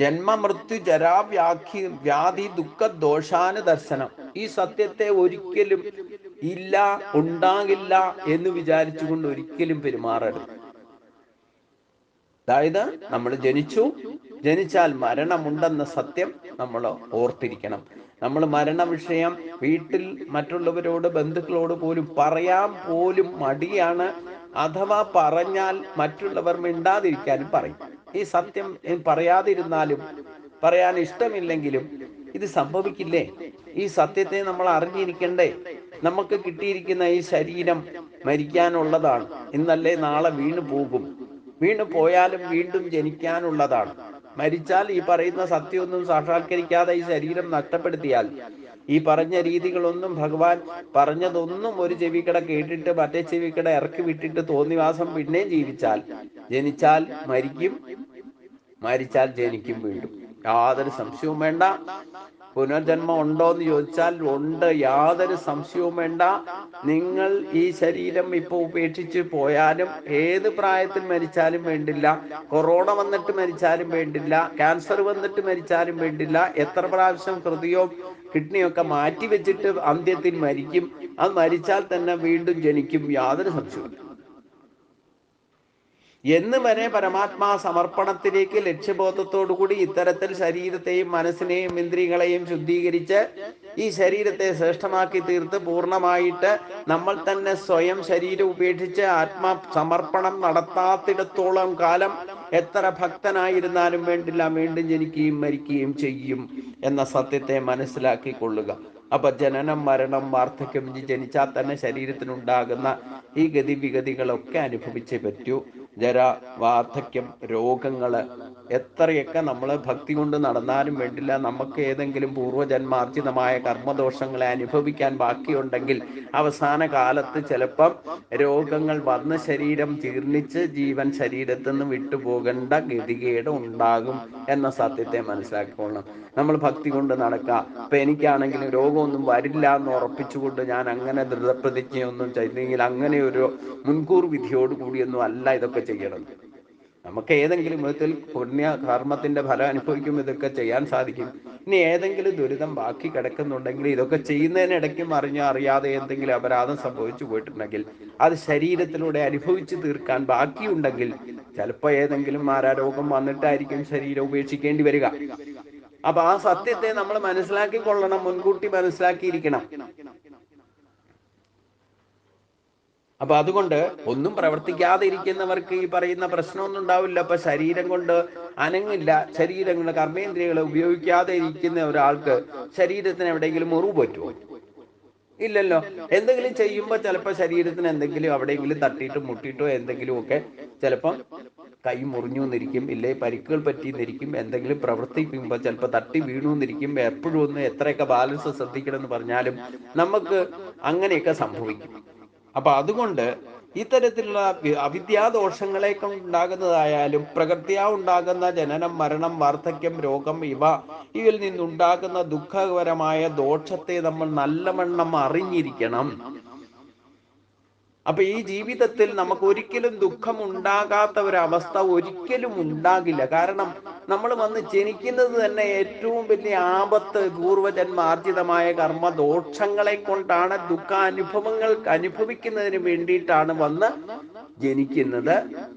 ജന്മ മൃത്യു ജരാവ്യാഖി വ്യാധി ദുഃഖ ദോഷാന് ദർശനം. ഈ സത്യത്തെ ഒരിക്കലും ഇല്ല ഉണ്ടാകില്ല എന്ന് വിചാരിച്ചുകൊണ്ട് ഒരിക്കലും പെരുമാറരുത്. അതായത് നമ്മൾ ജനിച്ചു ജനിച്ചാൽ മരണമുണ്ടെന്ന സത്യം നമ്മൾ ഓർത്തിരിക്കണം. നമ്മൾ മരണ വിഷയം വീട്ടിൽ മറ്റുള്ളവരോട് ബന്ധുക്കളോട് പോലും പറയാൻ പോലും മടിയാണ്. അഥവാ പറഞ്ഞാൽ മറ്റുള്ളവർ മിണ്ടാതിരിക്കാനും പറയും. ഈ സത്യം പറയാതിരുന്നാലും പറയാൻ ഇഷ്ടമില്ലെങ്കിലും ഇത് സംഭവിക്കില്ലേ? ഈ സത്യത്തെ നമ്മൾ അറിഞ്ഞിരിക്കണ്ടേ? നമുക്ക് കിട്ടിയിരിക്കുന്ന ഈ ശരീരം മരിക്കാനുള്ളതാണ്. ഇന്നല്ലേ നാളെ വീണു പോകും വീണു പോയാലും വീണ്ടും ജനിക്കാനുള്ളതാണ്. മരിച്ചാൽ ഈ പറയുന്ന സത്യമൊന്നും സാക്ഷാത്കരിക്കാതെ ഈ ശരീരം നഷ്ടപ്പെടുത്തിയാൽ ഈ പറഞ്ഞ രീതികളൊന്നും ഭഗവാൻ പറഞ്ഞതൊന്നും ഒരു ചെവിക്കട കേട്ടിട്ട് മറ്റേ ചെവിക്കട ഇറക്കി വിട്ടിട്ട് തോന്നിവാസം പിന്നെയും ജീവിച്ചാൽ ജനിച്ചാൽ മരിക്കും മരിച്ചാൽ ജനിക്കും വീണ്ടും. യാതൊരു സംശയവും വേണ്ട. പുനർജന്മം ഉണ്ടോ എന്ന് ചോദിച്ചാൽ ഉണ്ട്. യാതൊരു സംശയവും വേണ്ട. നിങ്ങൾ ഈ ശരീരം ഇപ്പൊ ഉപേക്ഷിച്ച് പോയാലും ഏത് പ്രായത്തിൽ മരിച്ചാലും വേണ്ടില്ല. കൊറോണ വന്നിട്ട് മരിച്ചാലും വേണ്ടില്ല. ക്യാൻസർ വന്നിട്ട് മരിച്ചാലും വേണ്ടില്ല. എത്ര പ്രാവശ്യം ഹൃദയവും കിഡ്നിയൊക്കെ മാറ്റി വെച്ചിട്ട് അന്ത്യത്തിൽ മരിക്കും. അത് മരിച്ചാൽ തന്നെ വീണ്ടും ജനിക്കും. യാതൊരു സംശയവും എന്ന് വരെ പരമാത്മാ സമർപ്പണത്തിലേക്ക് ലക്ഷ്യബോധത്തോടുകൂടി ഇത്തരത്തിൽ ശരീരത്തെയും മനസ്സിനെയും ഇന്ദ്രിയങ്ങളെയും ശുദ്ധീകരിച്ച് ഈ ശരീരത്തെ ശ്രേഷ്ഠമാക്കി തീർത്ത് പൂർണമായിട്ട് നമ്മൾ തന്നെ സ്വയം ശരീരം ഉപേക്ഷിച്ച് ആത്മാ സമർപ്പണം നടത്താത്തിടത്തോളം കാലം എത്ര ഭക്തനായിരുന്നാലും വേണ്ടില്ല വീണ്ടും ജനിക്കുകയും മരിക്കുകയും ചെയ്യും എന്ന സത്യത്തെ മനസ്സിലാക്കി കൊള്ളുക അപ്പൊ ജനനം മരണം വാർദ്ധക്യം ജനിച്ചാൽ തന്നെ ശരീരത്തിനുണ്ടാകുന്ന ഈ ഗതിവിഗതികളൊക്കെ അനുഭവിച്ചേ പറ്റൂ. ജര വാർദ്ധക്യം രോഗങ്ങൾ എത്രയൊക്കെ നമ്മൾ ഭക്തി കൊണ്ട് നടന്നാലും വേണ്ടില്ല. നമുക്ക് ഏതെങ്കിലും പൂർവജന്മാർജിതമായ കർമ്മദോഷങ്ങളെ അനുഭവിക്കാൻ ബാക്കിയുണ്ടെങ്കിൽ അവസാന കാലത്ത് ചിലപ്പം രോഗങ്ങൾ വന്ന് ശരീരം ജീർണിച്ച് ജീവൻ ശരീരത്തിൽ നിന്ന് വിട്ടുപോകേണ്ട ഗതികേട് ഉണ്ടാകും എന്ന സത്യത്തെ മനസ്സിലാക്കിക്കൊള്ളണം. നമ്മൾ ഭക്തി കൊണ്ട് നടക്കുക. ഇപ്പൊ എനിക്കാണെങ്കിലും രോഗമൊന്നും വരില്ല എന്ന് ഉറപ്പിച്ചുകൊണ്ട് ഞാൻ അങ്ങനെ ദൃഢപ്രതിജ്ഞയൊന്നും ചെയ്തില്ലെങ്കിൽ അങ്ങനെ ഒരു മുൻകൂർ വിധിയോടുകൂടിയൊന്നും അല്ല ഇതൊക്കെ ചെയ്യണം നമുക്ക് ഏതെങ്കിലും വിധത്തിൽ പുണ്യ കർമ്മത്തിന്റെ ഫലം അനുഭവിക്കും ഇതൊക്കെ ചെയ്യാൻ സാധിക്കും. ഇനി ഏതെങ്കിലും ദുരിതം ബാക്കി കിടക്കുന്നുണ്ടെങ്കിൽ ഇതൊക്കെ ചെയ്യുന്നതിനിടയ്ക്കും അറിഞ്ഞോ അറിയാതെ എന്തെങ്കിലും അപരാധം സംഭവിച്ചു പോയിട്ടുണ്ടെങ്കിൽ അത് ശരീരത്തിലൂടെ അനുഭവിച്ചു തീർക്കാൻ ബാക്കിയുണ്ടെങ്കിൽ ചിലപ്പോൾ ഏതെങ്കിലും മാരാരോഗം വന്നിട്ടായിരിക്കും ശരീരം ഉപേക്ഷിക്കേണ്ടി വരിക. അപ്പൊ ആ സത്യത്തെ നമ്മൾ മനസ്സിലാക്കി കൊള്ളണം മുൻകൂട്ടി മനസ്സിലാക്കിയിരിക്കണം. അപ്പൊ അതുകൊണ്ട് ഒന്നും പ്രവർത്തിക്കാതെ ഇരിക്കുന്നവർക്ക് ഈ പറയുന്ന പ്രശ്നമൊന്നും ഉണ്ടാവില്ല. അപ്പൊ ശരീരം കൊണ്ട് അനങ്ങില്ല. ശരീരങ്ങൾ കർമ്മേന്ദ്രിയങ്ങളെ ഉപയോഗിക്കാതെ ഇരിക്കുന്ന ഒരാൾക്ക് ശരീരത്തിന് എവിടെയെങ്കിലും മുറിവ് പറ്റുമോ? ഇല്ലല്ലോ. എന്തെങ്കിലും ചെയ്യുമ്പോൾ ചിലപ്പോൾ ശരീരത്തിന് എന്തെങ്കിലും എവിടെയെങ്കിലും തട്ടിയിട്ട് മുട്ടിയിട്ടോ എന്തെങ്കിലും ഒക്കെ ചിലപ്പം കൈ മുറിഞ്ഞു എന്നിരിക്കും. ഇല്ലേ പരിക്കുകൾ പറ്റിയെന്നിരിക്കും എന്തെങ്കിലും പ്രവർത്തിക്കുമ്പോൾ ചിലപ്പോൾ തട്ടി വീണു എന്നിരിക്കും. എപ്പോഴും ഒന്ന് എത്രയൊക്കെ ബാലൻസ് ശ്രദ്ധിക്കണം എന്ന് പറഞ്ഞാലും നമുക്ക് അങ്ങനെയൊക്കെ സംഭവിക്കും. അപ്പൊ അതുകൊണ്ട് ഇത്തരത്തിലുള്ള വി- അവിദ്യാദോഷങ്ങളെ ഉണ്ടാകുന്നതായാലും പ്രകൃതിയാ ഉണ്ടാകുന്ന ജനനം മരണം വാർദ്ധക്യം രോഗം ഇവ ഇതിൽ നിന്നുണ്ടാകുന്ന ദുഃഖകരമായ ദോഷത്തെ നമ്മൾ നല്ലവണ്ണം അറിഞ്ഞിരിക്കണം. അപ്പൊ ഈ ജീവിതത്തിൽ നമുക്ക് ഒരിക്കലും ദുഃഖം ഉണ്ടാകാത്ത ഒരവസ്ഥ ഒരിക്കലും ഉണ്ടാകില്ല. കാരണം നമ്മൾ വന്ന് ജനിക്കുന്നത് തന്നെ ഏറ്റവും വലിയ ആപത്ത് പൂർവജന്മാർജിതമായ കർമ്മ ദോഷങ്ങളെ കൊണ്ടാണ് ദുഃഖാനുഭവങ്ങൾ അനുഭവിക്കുന്നതിന് വേണ്ടിയിട്ടാണ് വന്ന് ജനിക്കുന്നത്.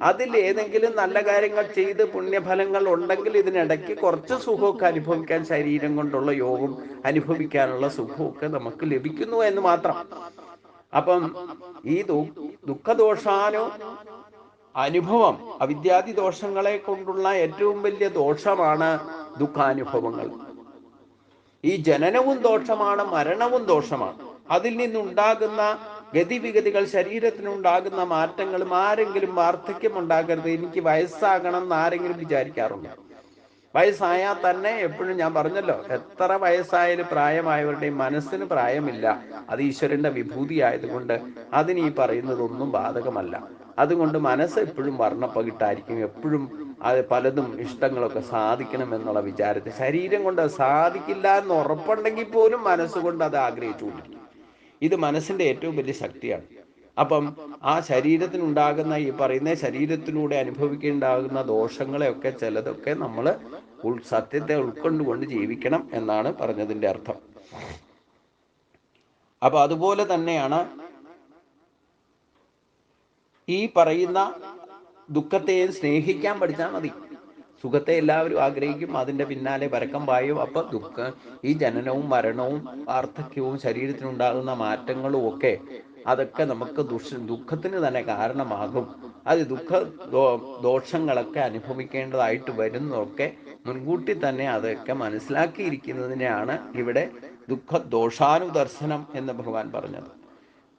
അതിൽ ഏതെങ്കിലും നല്ല കാര്യങ്ങൾ ചെയ്ത് പുണ്യഫലങ്ങൾ ഉണ്ടെങ്കിൽ ഇതിനിടയ്ക്ക് കുറച്ച് സുഖമൊക്കെ അനുഭവിക്കാൻ ശരീരം കൊണ്ടുള്ള യോഗം അനുഭവിക്കാനുള്ള സുഖമൊക്കെ നമുക്ക് ലഭിക്കുന്നു എന്ന് മാത്രം. അപ്പം ഈ ദുഃഖദോഷാനു അനുഭവം അവിദ്യാദി ദോഷങ്ങളെ കൊണ്ടുള്ള ഏറ്റവും വലിയ ദോഷമാണ് ദുഃഖാനുഭവങ്ങൾ. ഈ ജനനവും ദോഷമാണ് മരണവും ദോഷമാണ്. അതിൽ നിന്നുണ്ടാകുന്ന ഗതിവിഗതികൾ ശരീരത്തിനുണ്ടാകുന്ന മാറ്റങ്ങളും ആരെങ്കിലും വാർദ്ധക്യം ഉണ്ടാകരുത് എനിക്ക് വയസ്സാകണം എന്ന് ആരെങ്കിലും വിചാരിക്കാറുണ്ട്? വയസ്സായാൽ തന്നെ എപ്പോഴും ഞാൻ പറഞ്ഞല്ലോ എത്ര വയസ്സായാലും പ്രായമായവരുടെയും മനസ്സിന് പ്രായമില്ല. അത് ഈശ്വരന്റെ വിഭൂതി ആയതുകൊണ്ട് അതിന് ഈ പറയുന്നതൊന്നും ബാധകമല്ല. അതുകൊണ്ട് മനസ്സ് എപ്പോഴും വർണപ്പകിട്ടായിരിക്കും എപ്പോഴും അത് പലതും ഇഷ്ടങ്ങളൊക്കെ സാധിക്കണം എന്നുള്ള വിചാരത്തിൽ. ശരീരം കൊണ്ട് സാധിക്കില്ല എന്ന് ഉറപ്പുണ്ടെങ്കിൽ പോലും മനസ്സുകൊണ്ട് അത് ആഗ്രഹിച്ചുകൊണ്ടിരിക്കും ഇത് മനസ്സിന്റെ ഏറ്റവും വലിയ ശക്തിയാണ്. അപ്പം ആ ശരീരത്തിനുണ്ടാകുന്ന ഈ പറയുന്ന ശരീരത്തിലൂടെ അനുഭവിക്കേണ്ടാകുന്ന ദോഷങ്ങളെയൊക്കെ ചിലതൊക്കെ നമ്മൾ ഉൾ സത്യത്തെ ഉൾക്കൊണ്ടുകൊണ്ട് ജീവിക്കണം എന്നാണ് പറഞ്ഞതിന്റെ അർത്ഥം. അപ്പൊ അതുപോലെ തന്നെയാണ് ഈ പറയുന്ന ദുഃഖത്തെയും സ്നേഹിക്കാൻ പഠിച്ചാൽ മതി. സുഖത്തെ എല്ലാവരും ആഗ്രഹിക്കും അതിന്റെ പിന്നാലെ പരക്കം പായും. അപ്പൊ ദുഃഖ ഈ ജനനവും മരണവും വാർദ്ധക്യവും ശരീരത്തിനുണ്ടാകുന്ന മാറ്റങ്ങളും ഒക്കെ അതൊക്കെ നമുക്ക് ദുഷ് ദുഃഖത്തിന് തന്നെ കാരണമാകും. അത് ദുഃഖ ദോ- ദോഷങ്ങളൊക്കെ അനുഭവിക്കേണ്ടതായിട്ട് വരുന്നതൊക്കെ മുൻകൂട്ടി തന്നെ അതൊക്കെ മനസ്സിലാക്കിയിരിക്കുന്നതിനെയാണ് ഇവിടെ ദുഃഖ ദോഷാനുദർശനം എന്ന് ഭഗവാൻ പറഞ്ഞത്.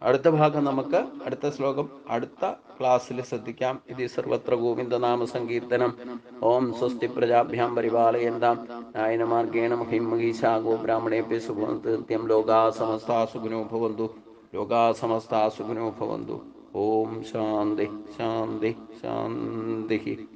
അടുത്ത ഭാഗം നമുക്ക് അടുത്ത ശ്ലോകം അടുത്ത ക്ലാസ്സിൽ ശ്രദ്ധിക്കാം. ഇത് സർവത്ര ഗോവിന്ദനാമ സങ്കീർത്തനം. ഓം സ്വസ്തി പ്രജാഭ്യാം പരിപാലയന്താം. നായനമാർഗേണ മഹിം മഹീശാ ഗോ ബ്രാഹ്മണേഭ്യ സുഖം ലോകാ സമസ്താ സുഖിനോ ഭവന്തു. ലോകാ സമസ്താ സുഖിനോ ഭവന്തു. ഓം ശാന്തി ശാന്തി ശാന്തി